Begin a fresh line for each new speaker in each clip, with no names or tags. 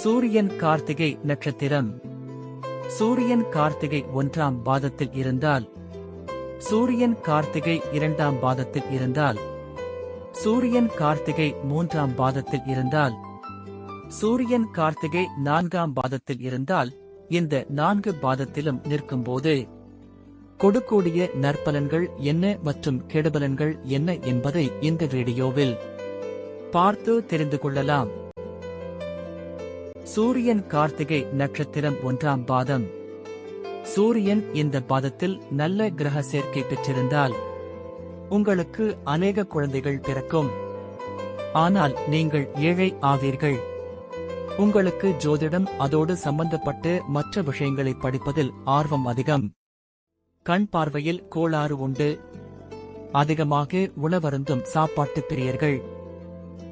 சூரியன் கார்த்திகை நட்சத்திரம். சூரியன் கார்த்திகை ஒன்றாம் பாதத்தில் இருந்தால். சூரியன் கார்த்திகை இரண்டாம் பாதத்தில் இருந்தால். சூரியன் கார்த்திகை மூன்றாம் பாதத்தில் இருந்தால். சூரியன் கார்த்திகை நான்காம் பாதத்தில் இருந்தால். இந்த நான்கு பாதத்திலும் நிற்கும்போது. கொடுக்கூடிய நற்பலன்கள் என்ன மற்றும் கெடுபலன்கள் என்ன என்பதை இந்த வீடியோவில் பார்த்து தெரிந்து கொள்ளலாம். சூரியன் கார்த்திகை நட்சத்திரம் ஒன்றாம் பாதம். சூரியன் இந்த பாதத்தில் நல்ல கிரக சேர்க்கை பெற்றிருந்தால் உங்களுக்கு அநேக குழந்தைகள் பிறக்கும். ஆனால் நீங்கள் ஏழை ஆவீர்கள். உங்களுக்கு ஜோதிடம் அதோடு சம்பந்தப்பட்டு மற்ற விஷயங்களை படிப்பதில் ஆர்வம் அதிகம். கண் பார்வையில் கோளாறு உண்டு. அதிகமாக உணவருந்தும் சாப்பாட்டு பிரியர்கள்.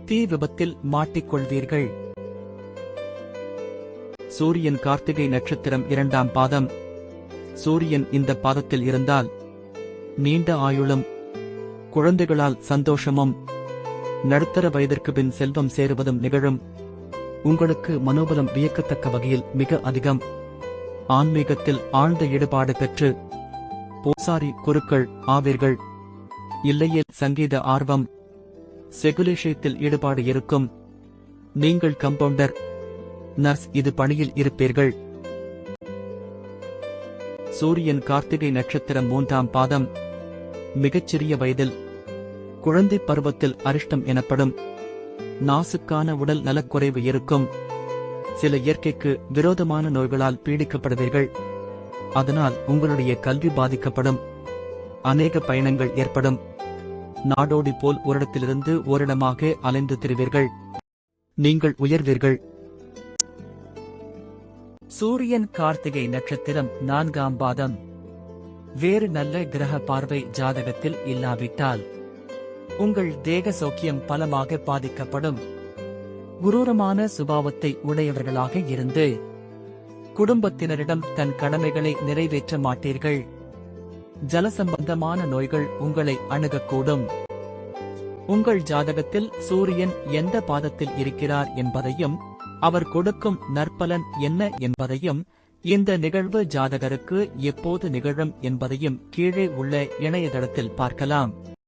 தீ விபத்தில் மாட்டிக்கொள்வீர்கள். சூரியன் கார்த்திகை நட்சத்திரம் இரண்டாம் பாதம். சூரியன் இந்த பாதத்தில் இருந்தால் நீண்ட ஆயுளும் குழந்தைகளால் சந்தோஷமும் நடுத்தர வயதிற்கு பின் செல்வம் சேருவதும் நிகழும். உங்களுக்கு மனோபலம் வியக்கத்தக்க வகையில் மிக அதிகம். ஆன்மீகத்தில் ஆழ்ந்த ஈடுபாடு பெற்று பூசாரி குருக்கள் ஆவீர்கள் இல்லையில் சங்கீத ஆர்வம் செகுலேஷயத்தில் ஈடுபாடு இருக்கும். நீங்கள் கம்பவுண்டர் நர்ஸ் இது பணியில் இருப்பீர்கள். சூரியன் கார்த்திகை நட்சத்திரம் மூன்றாம் பாதம். மிகச்சிறிய வயதில். குழந்தை பருவத்தில் அரிஷ்டம் எனப்படும். நாசுக்கான உடல் நலக்குறைவு இருக்கும். சில இயற்கைக்கு விரோதமான நோய்களால் பீடிக்கப்படுவீர்கள். அதனால் உங்களுடைய கல்வி பாதிக்கப்படும். அநேக பயணங்கள் ஏற்படும். நாடோடி போல் ஓரிடத்திலிருந்து ஓரிடமாக அலைந்து திரிவீர்கள். நீங்கள் உயர்வீர்கள். சூரியன் கார்த்திகை நட்சத்திரம் நான்காம் பாதம். வேறு நல்ல கிரக பார்வை ஜாதகத்தில் இல்லாவிட்டால் உங்கள் தேக சௌக்கியம் பலமாக பாதிக்கப்படும். குரூரமான சுபாவத்தை உடையவர்களாக இருந்து குடும்பத்தினரிடம் தன் கடமைகளை நிறைவேற்ற மாட்டீர்கள். ஜலசம்பந்தமான நோய்கள் உங்களை அணுகக்கூடும். உங்கள் ஜாதகத்தில் சூரியன் எந்த பாதத்தில் இருக்கிறார் என்பதையும் அவர் கொடுக்கும் நற்பலன் என்ன என்பதையும் இந்த நிகழ்வு ஜாதகருக்கு எப்போது நிகழும் என்பதையும் கீழே உள்ள இணையதளத்தில் பார்க்கலாம்.